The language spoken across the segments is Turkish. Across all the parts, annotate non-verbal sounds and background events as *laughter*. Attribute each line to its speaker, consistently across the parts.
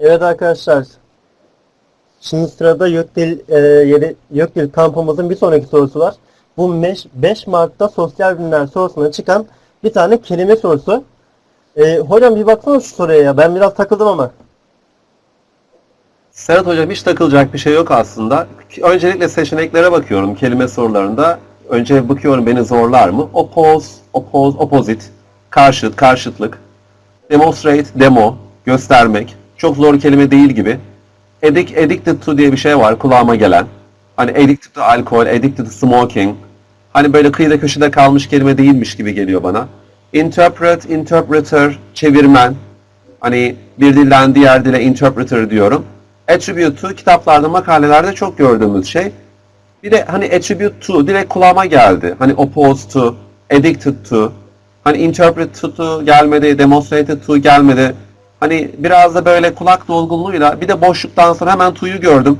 Speaker 1: Evet arkadaşlar. Şimdi sırada Gökdil, e, yedi, Gökdil kampımızın bir sonraki sorusu var. Bu 5, 5 Mart'ta sosyal bilimler sorusuna çıkan bir tane kelime sorusu. E, hocam bir baksana şu soruya ya. Ben biraz takıldım ama.
Speaker 2: Serhat Hocam hiç takılacak bir şey yok aslında. Öncelikle seçeneklere bakıyorum kelime sorularında. Önce bakıyorum beni zorlar mı? Oppose, oppose, opposite, karşıt, karşıtlık. Demonstrate, demo, göstermek. Çok zor kelime değil gibi. Addic, addicted to diye bir şey var kulağıma gelen. Hani addicted to alkol, addicted to smoking. Hani böyle kıyıda köşede kalmış kelime değilmiş gibi geliyor bana. Interpret, interpreter, çevirmen. Hani bir dilden diğer dile interpreter diyorum. Attribute to kitaplarda, makalelerde çok gördüğümüz şey. Bir de hani attribute to direkt kulağıma geldi. Hani opposed to, addicted to, hani interpret to gelmedi, demonstrated to gelmedi. Hani biraz da böyle kulak dolgunluğuyla bir de boşluktan sonra hemen to'yu gördüm.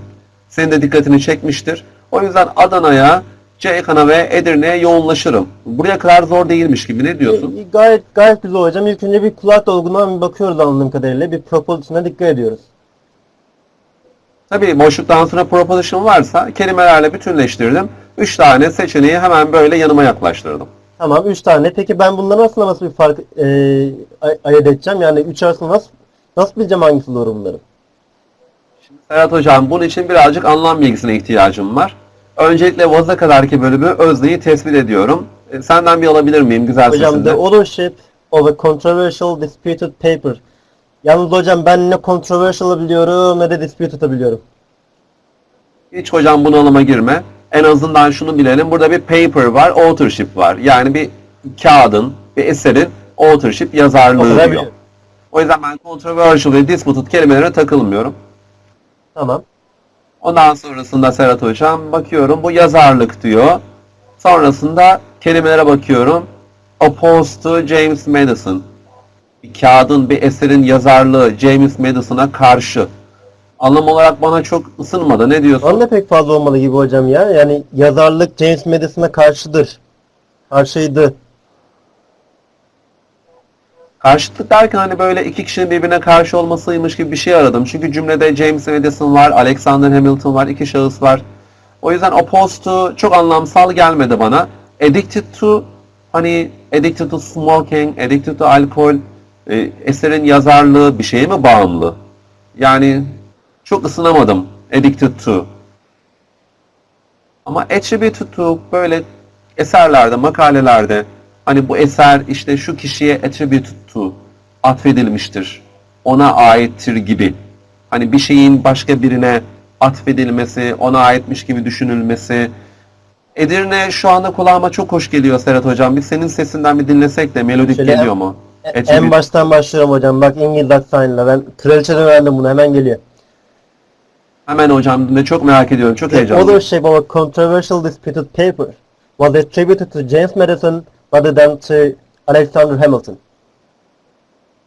Speaker 2: Senin de dikkatini çekmiştir. O yüzden Adana'ya, Ceyhan'a ve Edirne'ye yoğunlaşırım. Buraya kadar zor değilmiş gibi. Ne diyorsun?
Speaker 1: E, gayet gayet güzel hocam. İlk önce bir kulak dolgunluğuna bir bakıyoruz anladığım kadarıyla. Bir proposition'a dikkat ediyoruz.
Speaker 2: Tabii boşluktan sonra proposition varsa kelimelerle bütünleştirdim. Üç tane seçeneği hemen böyle yanıma yaklaştırdım.
Speaker 1: Tamam 3 tane. Peki ben bunların arasında nasıl bir fark e, ay- ayırt edeceğim? Yani 3 arasında nasıl nasıl bileceğim hangisi doğru bunların?
Speaker 2: Serhat Hocam bunun için birazcık anlam bilgisine ihtiyacım var. Öncelikle was'a kadarki bölümü özneyi tespit ediyorum. E, Senden bir alabilir miyim güzel
Speaker 1: Hocam
Speaker 2: sesinde?
Speaker 1: the ownership of a controversial disputed paper. Yalnız hocam ben ne controversial biliyorum ne de disputed biliyorum.
Speaker 2: Hiç hocam bunalıma girme. En azından şunu bilelim. Burada bir paper var, authorship var. Yani bir kağıdın, bir eserin authorship yazarlığı diyor. O yüzden ben controversial ve disputed kelimelere takılmıyorum.
Speaker 1: Tamam.
Speaker 2: Ondan sonrasında Serhat Hocam bakıyorum bu yazarlık diyor. Sonrasında kelimelere bakıyorum. Opposed to James Madison. Bir kağıdın, bir eserin yazarlığı James Madison'a karşı. Anlam olarak bana çok ısınmadı. Ne diyorsun?
Speaker 1: Bana da pek fazla olmalı gibi hocam ya. Yani yazarlık James Madison'a karşıdır. Karşıydı.
Speaker 2: Karşıtlık derken hani böyle iki kişinin birbirine karşı olmasıymış gibi bir şey aradım. Çünkü cümlede James Madison var, Alexander Hamilton var, iki şahıs var. O yüzden opposed to çok anlamsal gelmedi bana. Addicted to hani addicted to smoking, addicted to alkol, e, eserin yazarlığı bir şeye mi bağımlı? Yani çok ısınamadım addicted to. Ama attributed to böyle eserlerde, makalelerde hani bu eser işte şu kişiye attributed to atfedilmiştir. Ona aittir gibi. Hani bir şeyin başka birine atfedilmesi, ona aitmiş gibi düşünülmesi. Edirne şu anda kulağıma çok hoş geliyor Serhat Hocam. Bir senin sesinden bir dinlesek de melodik
Speaker 1: Şöyle
Speaker 2: geliyor mu?
Speaker 1: E-
Speaker 2: Attribute-
Speaker 1: En baştan başlıyorum hocam. Bak İngiliz aksanıyla. Ben kraliçeden öğrendim bunu. Hemen geliyor.
Speaker 2: Hemen hocam dinle çok merak ediyorum. Çok
Speaker 1: The
Speaker 2: heyecanlıyım.
Speaker 1: authorship of a controversial disputed paper was attributed to James Madison rather than to Alexander Hamilton.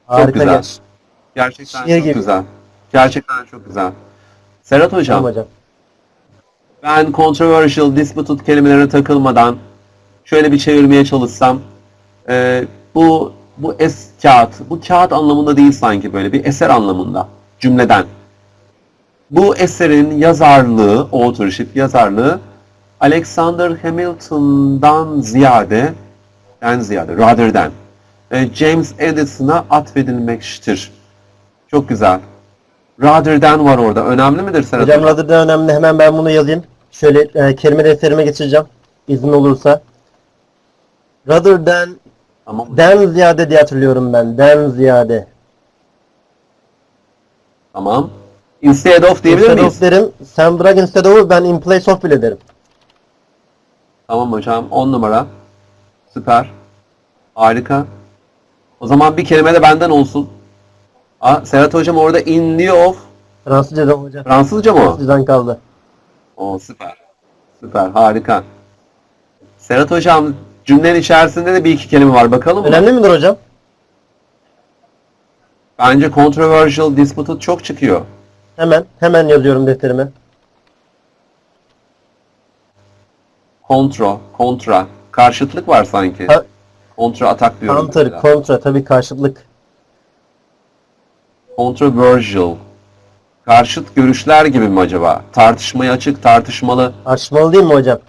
Speaker 1: Harika
Speaker 2: Çok güzel.
Speaker 1: genç.
Speaker 2: Gerçekten
Speaker 1: Şiir
Speaker 2: çok
Speaker 1: gibi.
Speaker 2: güzel. Gerçekten çok güzel. Serhat Hocam,
Speaker 1: Tamam hocam.
Speaker 2: ben controversial, disputed kelimelere takılmadan şöyle bir çevirmeye çalışsam e, bu bu es kağıt, bu kağıt anlamında değil sanki böyle bir eser anlamında cümleden. Bu eserin yazarlığı, authorship yazarlığı Alexander Hamilton'dan ziyade, den ziyade, rather than e, James Edison'a atfedilmektir. Çok güzel. Rather than var orada. Önemli midir Serhat
Speaker 1: Hocam
Speaker 2: Hocam?
Speaker 1: rather than önemli. Hemen ben bunu yazayım. Şöyle e, kelime defterime geçireceğim. İzin olursa. Rather than
Speaker 2: Tamam.
Speaker 1: den ziyade diye hatırlıyorum ben. Den ziyade.
Speaker 2: Tamam. Instead of diyebilir
Speaker 1: Instead
Speaker 2: miyiz?
Speaker 1: of derim. Sen bırak instead of'u ben in place of bile derim.
Speaker 2: Tamam hocam. 10 numara. Süper. Harika. O zaman bir kelime de benden olsun. Aa, Serhat hocam orada in lieu of
Speaker 1: Fransızcadan hocam.
Speaker 2: Fransızca mı o?
Speaker 1: Fransızcadan kaldı.
Speaker 2: Oo süper. Süper. Harika. Serhat hocam cümlenin içerisinde de bir iki kelime var. Bakalım mı?
Speaker 1: Önemli midir hocam?
Speaker 2: Bence controversial, disputed çok çıkıyor.
Speaker 1: Hemen, hemen yazıyorum defterime.
Speaker 2: Kontro, kontra. Karşıtlık var sanki.
Speaker 1: Ha-
Speaker 2: Kontra atak diyorum.
Speaker 1: Counter,
Speaker 2: mesela.
Speaker 1: kontra, tabii karşılık.
Speaker 2: Controversial. Karşıt görüşler gibi mi acaba? Tartışmaya açık, tartışmalı.
Speaker 1: Tartışmalı değil mi hocam?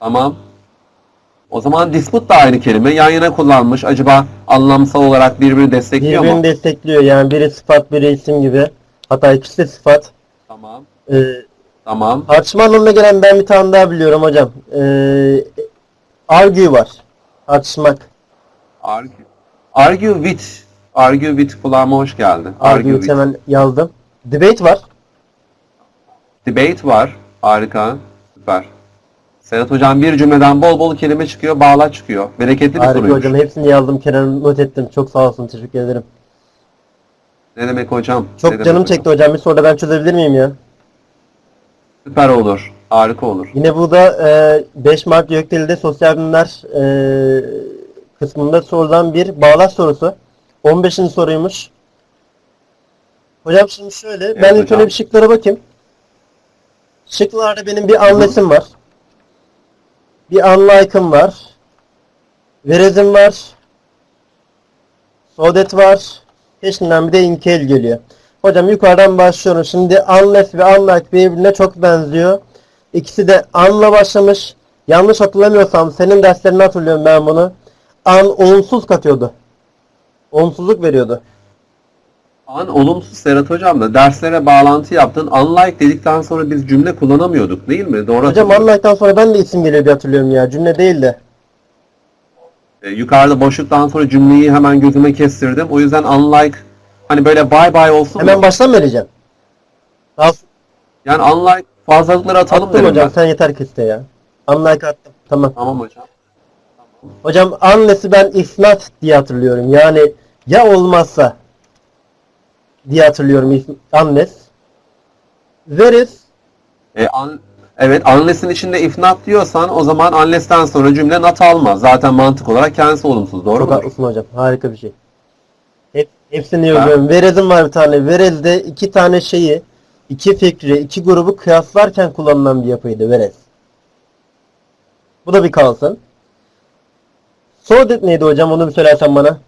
Speaker 2: Tamam. O zaman dispute da aynı kelime. Yan yana kullanmış. Acaba anlamsal olarak birbirini destekliyor
Speaker 1: Birbirini
Speaker 2: mu?
Speaker 1: destekliyor yani biri sıfat biri isim gibi. Hatta ikisi de sıfat.
Speaker 2: Tamam.
Speaker 1: Ee,
Speaker 2: Tamam.
Speaker 1: tartışma anlamına gelen ben bir tane daha biliyorum hocam. Ee, argue var. Tartışmak.
Speaker 2: Argue. Argue with. Argue with kulağıma hoş geldi.
Speaker 1: Argue,
Speaker 2: with.
Speaker 1: hemen yazdım. Debate var.
Speaker 2: Debate var. Harika. Süper. Serhat Hocam bir cümleden bol bol kelime çıkıyor, bağlaç çıkıyor. Bereketli bir
Speaker 1: Harika
Speaker 2: soruymuş.
Speaker 1: hocam. Hepsini yazdım. Kenara not ettim. Çok sağ olsun. Teşekkür ederim.
Speaker 2: Ne demek hocam?
Speaker 1: Çok
Speaker 2: Ne demek
Speaker 1: canım çekti hocam. Bir soruda ben çözebilir miyim ya?
Speaker 2: Süper olur. Harika olur.
Speaker 1: Yine burada e, 5 Mart Gökdeli'de sosyal bilimler e, kısmında sorulan bir bağlaç sorusu. 15. soruymuş. Hocam şimdi şöyle, ben ilk
Speaker 2: hocam.
Speaker 1: önce bir şıklara bakayım. Şıklarda benim bir unless'im var. Bir unlike'ım var. Verezim var. Sodet var. Peşinden bir de inkel geliyor. Hocam yukarıdan başlıyorum. Şimdi unless ve unlike birbirine çok benziyor. İkisi de anla başlamış. Yanlış hatırlamıyorsam senin derslerini hatırlıyorum ben bunu. An olumsuz katıyordu. Olumsuzluk veriyordu.
Speaker 2: An olumsuz Serhat Hocam da derslere bağlantı yaptın. Unlike dedikten sonra biz cümle kullanamıyorduk değil mi? Doğru
Speaker 1: Hocam unlike'dan sonra ben de isim geliyor diye hatırlıyorum ya. Cümle değil de.
Speaker 2: Ee, yukarıda boşluktan sonra cümleyi hemen gözüme kestirdim. O yüzden unlike hani böyle bye bye olsun
Speaker 1: Hemen
Speaker 2: mu?
Speaker 1: baştan vereceğim?
Speaker 2: Yani unlike fazlalıkları atalım
Speaker 1: attım
Speaker 2: derim
Speaker 1: hocam.
Speaker 2: ben.
Speaker 1: Sen yeter ki iste ya. Unlike attım. Tamam.
Speaker 2: Tamam hocam.
Speaker 1: Hocam unless'i ben if not diye hatırlıyorum. Yani ya olmazsa diye hatırlıyorum if, unless. Where is
Speaker 2: E, un- evet unless'in içinde if not diyorsan o zaman unless'ten sonra cümle not alma. Zaten mantık olarak kendisi olumsuz. Doğru
Speaker 1: Çok
Speaker 2: mu?
Speaker 1: haklısın hocam. Harika bir şey. Hep, hepsini yazıyorum. Verez'im var bir tane. Verez'de iki tane şeyi, iki fikri, iki grubu kıyaslarken kullanılan bir yapıydı Verez. Bu da bir kalsın. Sorted neydi hocam? Onu bir söylersen bana.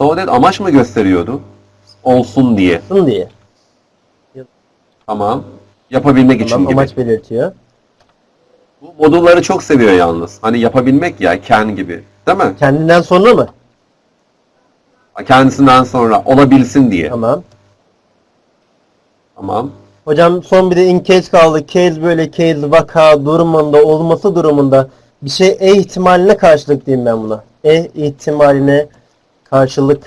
Speaker 2: That amaç mı gösteriyordu? Olsun diye.
Speaker 1: Sın diye.
Speaker 2: Tamam. Yapabilmek için gibi.
Speaker 1: amaç belirtiyor.
Speaker 2: Bu modulları çok seviyor yalnız. Hani yapabilmek ya can gibi. Değil mi?
Speaker 1: Kendinden sonra mı?
Speaker 2: Kendisinden sonra olabilsin diye.
Speaker 1: Tamam.
Speaker 2: Tamam.
Speaker 1: Hocam son bir de in case kaldı. Case böyle case vaka durumunda olması durumunda bir şey e ihtimaline karşılık diyeyim ben buna. E ihtimaline karşılık.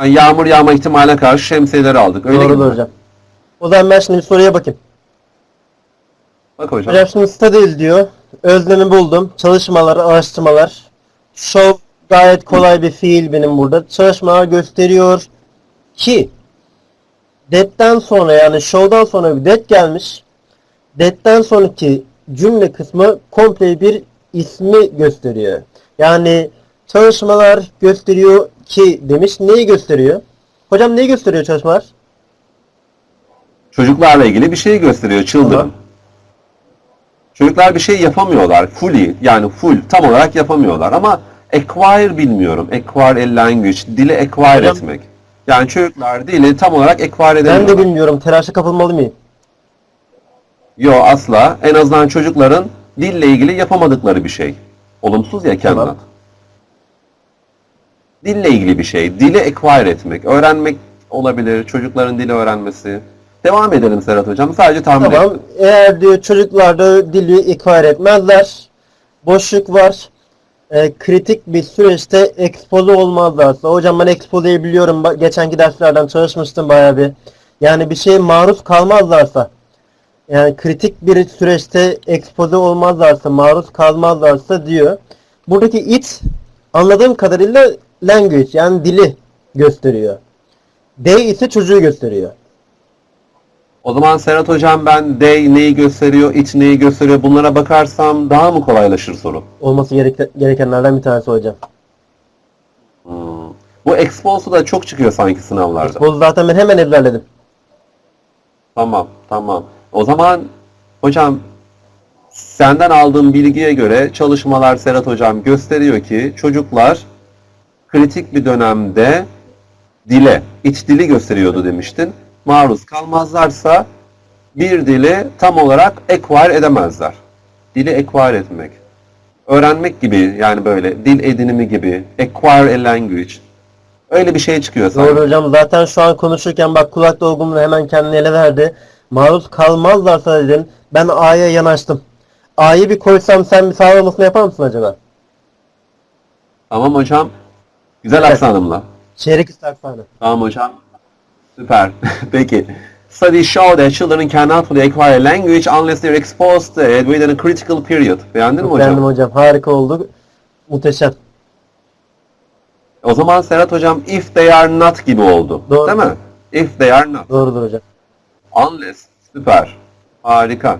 Speaker 2: Yani yağmur yağma ihtimaline karşı şemsiyeleri aldık. Öyle.
Speaker 1: Doğrudur hocam. O zaman ben şimdi bir soruya bakayım.
Speaker 2: Bak hocam.
Speaker 1: Hocam şimdi studies diyor. Özlemi buldum. Çalışmalar, araştırmalar. Show gayet kolay bir fiil benim burada. Çalışmalar gösteriyor ki that'ten sonra yani show'dan sonra bir that gelmiş. That'ten sonraki cümle kısmı komple bir ismi gösteriyor. Yani çalışmalar gösteriyor ki demiş. Neyi gösteriyor? Hocam neyi gösteriyor çalışmalar?
Speaker 2: Çocuklarla ilgili bir şey gösteriyor. Children.
Speaker 1: Tamam.
Speaker 2: Çocuklar bir şey yapamıyorlar. Fully yani full tam olarak yapamıyorlar ama acquire bilmiyorum. Acquire a language. Dili acquire
Speaker 1: Hocam-
Speaker 2: etmek. Yani çocuklar dili tam olarak acquire
Speaker 1: Ben
Speaker 2: edemiyorlar.
Speaker 1: de bilmiyorum. Telaşa kapılmalı mıyım?
Speaker 2: Yo asla. En azından çocukların dille ilgili yapamadıkları bir şey. Olumsuz ya
Speaker 1: Tamam.
Speaker 2: Dille ilgili bir şey. Dili acquire etmek. Öğrenmek olabilir. Çocukların dili öğrenmesi. Devam edelim Serhat Hocam. Sadece tahmin
Speaker 1: Tamam.
Speaker 2: ettim.
Speaker 1: Eğer diyor çocuklarda dili ikrar etmezler. Boşluk var. e, kritik bir süreçte ekspoze olmazlarsa. Hocam ben ekspozeyi biliyorum. Ba- Geçenki derslerden çalışmıştım bayağı bir. Yani bir şeye maruz kalmazlarsa yani kritik bir süreçte ekspoze olmazlarsa, maruz kalmazlarsa diyor. Buradaki it anladığım kadarıyla language yani dili gösteriyor. They ise çocuğu gösteriyor.
Speaker 2: O zaman Serhat Hocam ben they neyi gösteriyor, it neyi gösteriyor bunlara bakarsam daha mı kolaylaşır soru?
Speaker 1: Olması gereke- gerekenlerden bir tanesi hocam.
Speaker 2: Hmm. Bu expose'u da çok çıkıyor sanki sınavlarda.
Speaker 1: Bu zaten ben hemen ezberledim.
Speaker 2: Tamam, tamam. O zaman hocam senden aldığım bilgiye göre çalışmalar Serhat Hocam gösteriyor ki çocuklar kritik bir dönemde dile, iç dili gösteriyordu demiştin. Maruz kalmazlarsa bir dili tam olarak acquire edemezler. Dili acquire etmek. Öğrenmek gibi yani böyle dil edinimi gibi. Acquire a language. Öyle bir şey çıkıyor sanki.
Speaker 1: Doğru hocam zaten şu an konuşurken bak kulak dolgunluğu hemen kendini ele verdi. Maruz kalmazlarsa dedin. Ben A'ya yanaştım. A'yı bir koysam sen bir sağlamasını yapar mısın acaba?
Speaker 2: Tamam hocam. Güzel aksanımla.
Speaker 1: Çeyrek istersen.
Speaker 2: Tamam hocam. Süper. *laughs* Peki. Studies show that children cannot fully acquire language unless they're exposed to it within a critical period. Beğendin mi hocam?
Speaker 1: Beğendim hocam. Harika oldu. Muhteşem.
Speaker 2: O zaman Serhat hocam if they are not gibi oldu.
Speaker 1: Doğru.
Speaker 2: Değil mi? If they are not.
Speaker 1: Doğrudur hocam.
Speaker 2: Unless. Süper. Harika.